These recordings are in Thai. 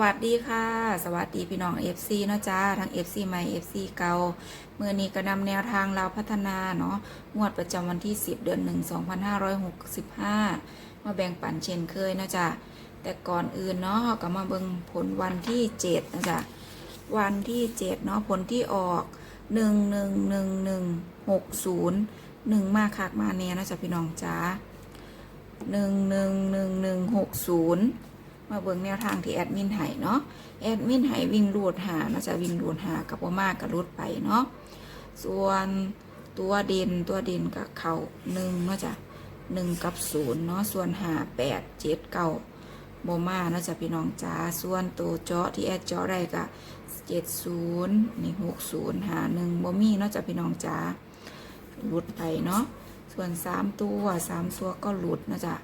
วัสดีค่ะ สวัสดีพี่น้อง FC เนาะจ้าทั้ง FC ใหม่ FC เก่าเมื่อนี้ก็นำแนวทางเราพัฒนาเนาะงวดประจำวันที่ 10 เดือน 1 2565 มาแบ่งปันเช่นเคยเนาะจ้าแต่ก่อนอื่นเนาะเราก็มาเบิ่งผลวันที่7นะจ้ะวันที่7เนาะผลที่ออก 1 1 1 1 6 0 1 มาคักมาแน่นะจ้ะพี่น้องจ้า1 1 1 1 6 0 มาเบิ่งแนวทางที่แอดมินไห้เนาะแอดมินไห้วิ่งรูดหานะจะวิ่งรูดหากับว่ามากกับรูดไปเนาะส่วนตัวเด่นตัวเด่นกับเข่าหนึ่งเนาะจ้ะหนึ่งกับศูนย์เนาะส่วนหาแปดเจ็ดเก้าโบมาเนาะจ้ะพี่น้องจ้าส่วนตัวเจาะที่แอดเจาะได้กับเจ็ดศูนย์นี่หกศูนย์หาหนึ่งโบมีเนาะจ้ะพี่น้องจ้าหลุดไปเนาะส่วนสามตัวสามตัวก็หลุดเนาะจ้ะ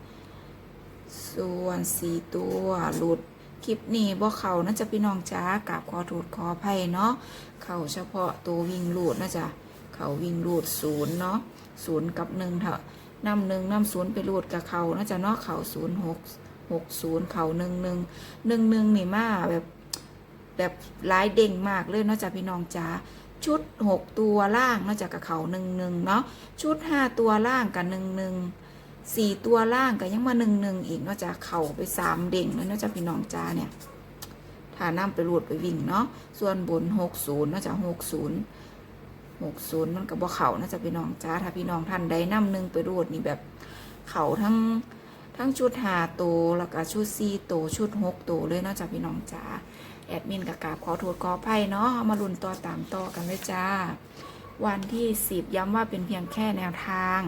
ส่วนสีตัวหลุดคลิปนี้บ่เขาน่าจะพี่น้องจ้ากราบขอโทษขออภัยเนาะเขาเฉพาะตัววิ่งหลุดนะจ๊ะเขาวิ่งหลุดศูนย์เนาะศูนย์กับหนึ่งเถอะนำหนึ่งนำศูนย์ไปหลุดกับเขาน่าจะเนาะเขาศูนย์หกหกศูนย์เขาหนึ่งหนึ่งหนึ่งหนึ่งนี่มาแบบแบบร้ายเด่งมากเลยเนาะจ๊ะพี่น้องจ้าชุดหกตัวล่างเนาจะกับเขาหนึ่งหนึ่งเนาะชุดห้าตัวล่างกับหนึ่งหนึ่ง สี่ตัวล่างก็ยังมาหนึ่งหนึ่งอีกนอกจากเข่าไปสามเด้งแล้วนอกจากพี่น้องจ้าเนี่ยถ้าน้ำไปรูดไปวิ่งเนาะส่วนบนหกศูนย์นอกจากหกศูนย์หกศูนย์มันก็บ่เข่านอกจากพี่น้องจ้าถ้าพี่น้องท่านใดน้ำหนึ่งไปรูดนี่แบบเข่าทั้งทั้งชุดหาโตวแล้วก็ชุดซีโตวชุดหกโตวเลยนอกจากพี่น้องจ้าแอดมินกับกาบขอโทษขออภัยเนาะมาลุนต่อตามต่อกันเลยจ้า วันที่ 10 ย้ำว่าเป็นเพียงแค่แนวทาง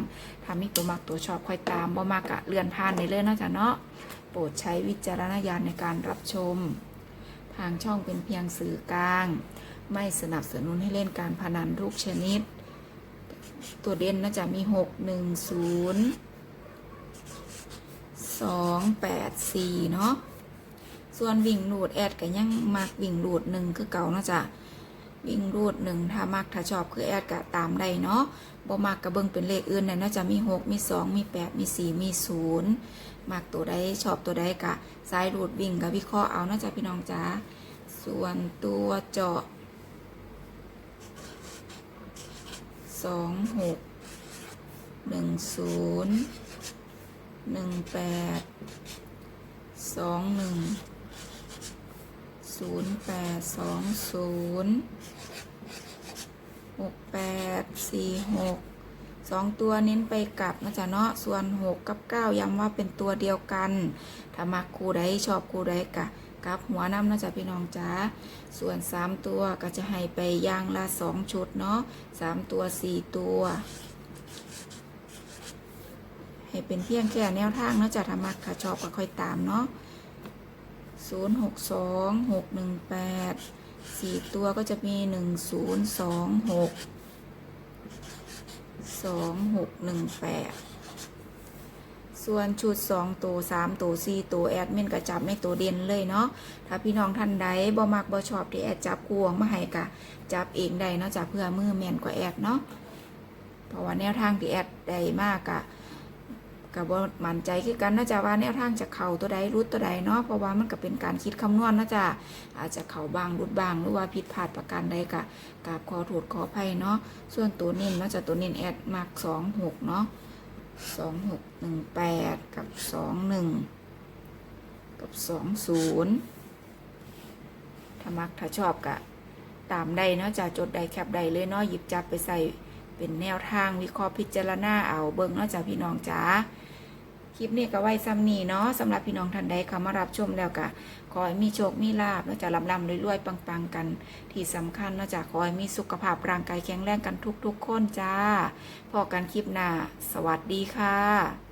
ถ้ามีตัวมักตัวชอบค่อยตามบ่มากะเลื่อนผ่านในเลยเนาจะเนาะโปรดใช้วิจารณญาณในการรับชม ทางช่องเป็นเพียงสื่อกลาง ไม่สนับสนุนให้เล่นการพนันทุกชนิด ตัวเด่นน่าจะมี 6 1 0 2 8 4 เนาะส่วนวิ่งหลูดแอดก็ยังมักวิ่งหลูดหนึ่งคือเก่าเนาจะ วิ่งรูดหนึ่งถ้ามักถ้าชอบคือแอดกะตามได้เนาะบ่มักกะเบิ่งเป็นเลขอื่นเนี่ยน่าจะมีหกมีสองมีแปดมีสี่มีศูนย์มักตัวใดชอบตัวใดกะสายรูดวิ่งกับวิเคราะห์เอานะจ๊ะพี่น้องจ้าส่วนตัวเจาะสองหกหนึ่งศูนย์หนึ่งแปดสองหนึ่ง ศูนย์แปดสองศูนย์หกแปดสี่หกสองตัวเน้นไปกลับนะจ๊ะเนาะส่วนหกกับเก้าย้ำว่าเป็นตัวเดียวกันถ้ามักคู่ใดชอบคู่ใดกะกับหัวน้ำนะจ๊ะพี่น้องจ้าส่วนสามตัวก็จะให้ไปย่างละสองชุดเนาะสามตัวสี่ตัวให้เป็นเพียงแค่แนวทางเนาะจ๊ะถ้ามักค่ะชอบก็ค่อยตามเนาะ ศูนย์หกสองหกหนึ่งแปดสี่ตัวก็จะมีหนึ่งศูนย์สองหกสองหกหนึ่งแปดส่วนชุดสองตัวสามตัวสี่ตัวแอดมินก็จับไม่ตัวเด่นเลยเนาะ ถ้าพี่น้องท่านใดบ่มักบ่ชอบที่แอดจับกวงมาให้กะจับเองได้เนาะจับเพื่อมือแม่นกว่าแอดเนาะ เพราะว่าแนวทางที่แอดได้มากกะ กับว่ามั่นใจคือกันนาะจ๊ะว่าแนวทางจะเข่าตัวใดรุดตัวใดเนาะเพราะว่ามันก็เป็นการคิดคำนวณเนาะจ๊ะอาจจะเข่าบางรุดบางหรือว่าผิดพลาดประการใดกะกราบขอโทษขออภัยเนาะส่วนตัวเน้นนาะจ๊ะตัวเน้นแอดมักสองหกเนาะสองหกหนึ่งแปดกับสองหนึ่งกับสองศูนย์ถ้ามักถ้าชอบกะตามใดเนาะจ๊ะจดใดแคปใดเลยเนาะหยิบจับไปใส่ เป็นแนวทางวิเคราะห์พิจารณาเอาเบิ่งนอกจากพี่น้องจ๋าคลิปนี้ก็ไว้ซ้ำนี่เนาะสำหรับพี่น้องท่านใดเข้ามารับชมแล้วก็ขอให้มีโชคมีลาบนอกจะลำลำรวยๆปังๆกัน ที่สำคัญนอกจากขอให้มีสุขภาพร่างกายแข็งแรงกันทุกๆคนจ้าพอกันคลิปหน้า สวัสดีค่ะ